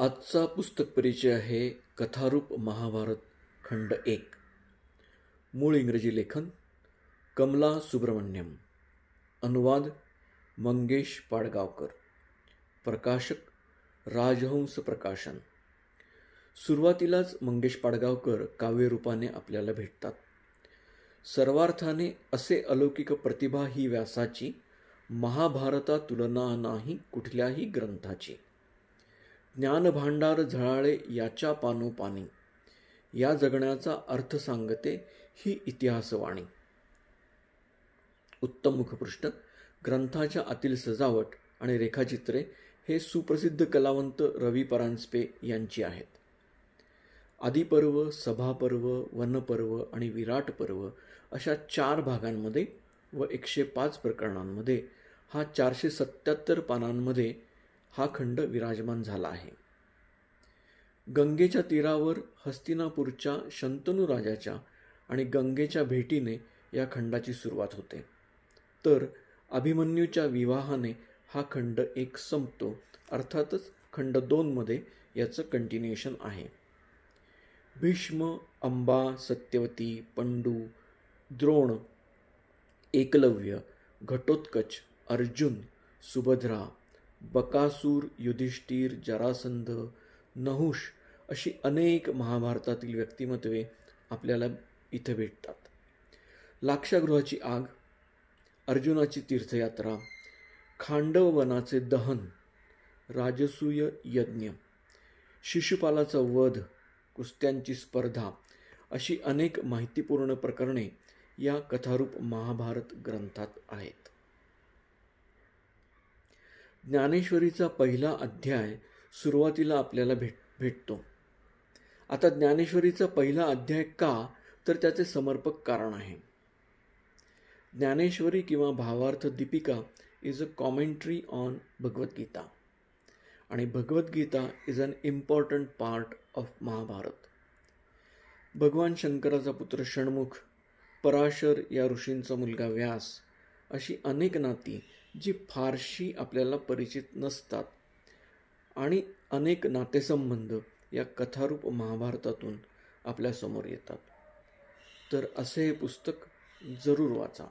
आजचा पुस्तक परिचय आहे कथारूप महाभारत खंड एक. मूळ इंग्रजी लेखन कमला सुब्रमण्यम. अनुवाद मंगेश पाडगावकर. प्रकाशक राजहंस प्रकाशन. सुरुवातीलाच मंगेश पाडगावकर काव्यरूपाने आपल्याला भेटतात. सर्वार्थाने असे अलौकिक प्रतिभा ही व्यासाची महाभारता तुलना नाही कुठल्याही ग्रंथाची. ज्ञानभांडार झळाळे याच्या पानोपानी. या जगण्याचा अर्थ सांगते ही इतिहासवाणी. उत्तम मुखपृष्ठ. ग्रंथाच्या आतील सजावट आणि रेखाचित्रे हे सुप्रसिद्ध कलावंत रवी परांजपे यांची आहेत. आदिपर्व सभापर्व वनपर्व आणि विराट पर्व अशा चार भागांमध्ये व एकशे पाच प्रकरणांमध्ये हा चारशे सत्याहत्तर पानांमध्ये हा खंड विराजमान झाला आहे. गंगेच्या तीरावर हस्तिनापूरच्या शंतनू राजाच्या आणि गंगेच्या भेटीने या खंडाची सुरुवात होते. तर अभिमन्यूच्या विवाहाने हा खंड एक संपतो अर्थातच खंड दोनमध्ये याचं कंटिन्युएशन आहे. भीष्म अंबा सत्यवती पंडू द्रोण एकलव्य घटोत्कच अर्जुन सुभद्रा बकासूर युधिष्ठिर जरासंध नहुष अशी अनेक महाभारतातील व्यक्तिमत्वे आपल्याला इथे भेटतात. लाक्षागृहाची आग अर्जुनाची तीर्थयात्रा खांडव वनाचे दहन राजसूय यज्ञ शिशुपालाचा वध कुस्त्यांची स्पर्धा अशी अनेक माहितीपूर्ण प्रकरणे या कथारूप महाभारत ग्रंथात आहेत. ज्ञानेश्वरीचा पहिला अध्याय सुरुवातीला आपल्याला भेट भेटतो. आता ज्ञानेश्वरीचा पहिला अध्याय का? तर त्याचे समर्पक कारण आहे. ज्ञानेश्वरी किंवा Bhavartha Deepika is a commentary on Bhagavad Gita आणि Bhagavad Gita is an important part of Mahabharata भगवान शंकराचा पुत्र षण्मुख पराशर या ऋषींचा मुलगा व्यास अशी अनेक नाती जी फारशी आपल्याला परिचित नसतात. आणि अनेक नातेसंबंध या कथारूप महाभारतातून आपल्यासमोर येतात. तर असे हे पुस्तक जरूर वाचा.